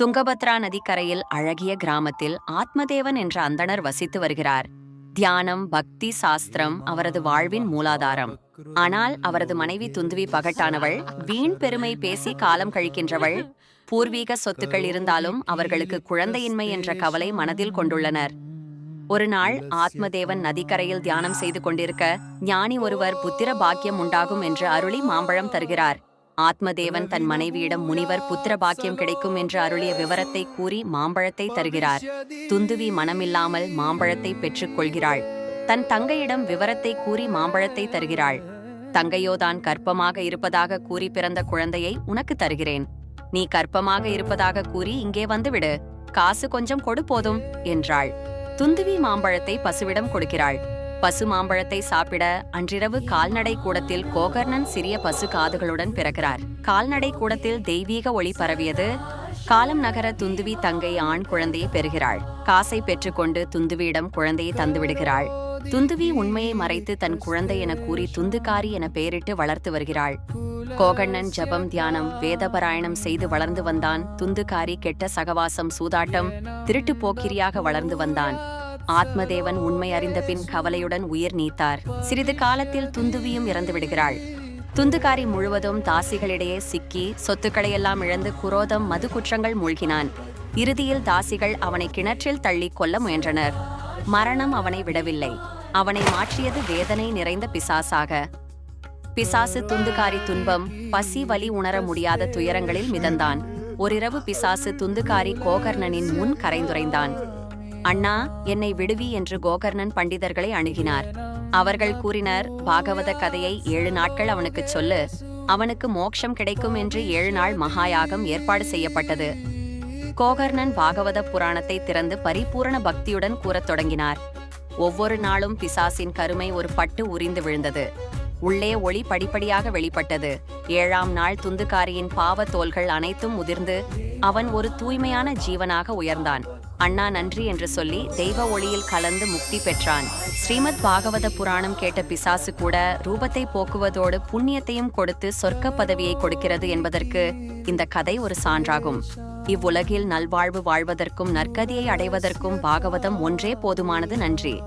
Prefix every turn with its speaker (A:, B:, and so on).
A: துங்கபத்ரா நதிக்கரையில் அழகிய கிராமத்தில் ஆத்மதேவன் என்ற அந்தணர் வசித்து வருகிறார். தியானம் பக்தி சாஸ்திரம் அவரது வாழ்வின் மூலாதாரம். ஆனால் அவரது மனைவி துந்துவி பகட்டானவள் வீண் பெருமை பேசி காலம் கழிக்கின்றவள் பூர்வீக சொத்துக்கள் இருந்தாலும் அவர்களுக்கு குழந்தையின்மை என்ற கவலை மனதில் கொண்டுள்ளனர். ஒரு நாள் ஆத்மதேவன் நதிக்கரையில் தியானம் செய்து கொண்டிருக்க ஞானி ஒருவர் புத்திர பாக்கியம் உண்டாகும் என்று அருளி மாம்பழம் தருகிறார். ஆத்மதேவன் தன் மனைவியிடம் முனிவர் புத்திர பாக்கியம் கிடைக்கும் என்று அருளிய விவரத்தை கூறி மாம்பழத்தை தருகிறார். துந்துவி மனமில்லாமல் மாம்பழத்தை பெற்றுக் கொள்கிறாள் தன் தங்கையிடம் விவரத்தை கூறி மாம்பழத்தை தருகிறாள். தங்கையோதான் கர்ப்பமாக இருப்பதாக கூறி பிறந்த குழந்தையை உனக்கு தருகிறேன். நீ கர்ப்பமாக இருப்பதாக கூறி இங்கே வந்துவிடு. காசு கொஞ்சம் கொடு போதும் என்றாள். துந்துவி மாம்பழத்தை பசுவிடம் கொடுக்கிறாள். பசு மாம்பழத்தை சாப்பிட அன்றிரவு கால்நடை கூடத்தில் கோகர்ணன் சிறிய பசு காதுகளுடன் பிறக்கிறார். கால்நடை கூடத்தில் தெய்வீக ஒளி பரவியது. காலம் நகர துந்துவி தங்கை ஆண் குழந்தையை பெறுகிறாள். காசை பெற்றுக்கொண்டு துந்துவியிடம் குழந்தையை தந்துவிடுகிறாள். துந்துவி உண்மையை மறைத்து தன் குழந்தை என கூறி துந்துகாரி என பெயரிட்டு வளர்த்து வருகிறாள். கோகண்ணன் ஜபம் தியானம் வேதபராயணம் செய்து வளர்ந்து வந்தான். துந்துகாரி கெட்ட சகவாசம் சூதாட்டம் திருட்டு போக்கிரியாக வளர்ந்து வந்தான். ஆத்மதேவன் உண்மை அறிந்த பின் கவலையுடன் உயிர் நீத்தார். சிறிது காலத்தில் துந்துவியும் இறந்து விடுகிறாள். துந்துகாரி முழுவதும் தாசிகளிடையே சிக்கி சொத்துக்களையெல்லாம் இழந்து குரோதம் மது குற்றங்கள் மூழ்கினான். இறுதியில் தாசிகள் அவனை கிணற்றில் தள்ளி கொல்ல முயன்றனர். மரணம் அவனை விடவில்லை. அவனை மாற்றியது வேதனை நிறைந்த பிசாசாக. பிசாசு துந்துகாரி துன்பம் பசி வலி உணர முடியாத துயரங்களில் மிதந்தான். ஓரிரவு பிசாசு துந்துகாரி கோகர்ணனின் முன் கரைந்துரைந்தான். அண்ணா என்னை விடுவி என்று கோகர்ணன் பண்டிதர்களை அணுகினார். அவர்கள் கூறினர் பாகவத கதையை ஏழு நாட்கள் அவனுக்குச் சொல்லு. அவனுக்கு மோட்சம் கிடைக்கும் என்று ஏழு நாள் மகாயாகம் ஏற்பாடு செய்யப்பட்டது. கோகர்ணன் பாகவத புராணத்தை திறந்து பரிபூரண பக்தியுடன் கூறத் தொடங்கினார். ஒவ்வொரு நாளும் பிசாசின் கருமை ஒரு பட்டு உரிந்து விழுந்தது. உள்ளே ஒளி படிப்படியாக வெளிப்பட்டது. ஏழாம் நாள் துந்துக்காரியின் பாவ தோள்கள் அனைத்தும் உதிர்ந்து அவன் ஒரு தூய்மையான ஜீவனாக உயர்ந்தான். அண்ணா நன்றி என்று சொல்லி தெய்வ ஒளியில் கலந்து முக்தி பெற்றான். ஸ்ரீமத் பாகவத புராணம் கேட்ட பிசாசு கூட ரூபத்தை போக்குவதோடு புண்ணியத்தையும் கொடுத்து சொர்க்க பதவியை கொடுக்கிறது என்பதற்கு இந்த கதை ஒரு சான்றாகும். இவ்வுலகில் நல்வாழ்வு வாழ்வதற்கும் நற்கதியை அடைவதற்கும் பாகவதம் ஒன்றே போதுமானது நன்றி.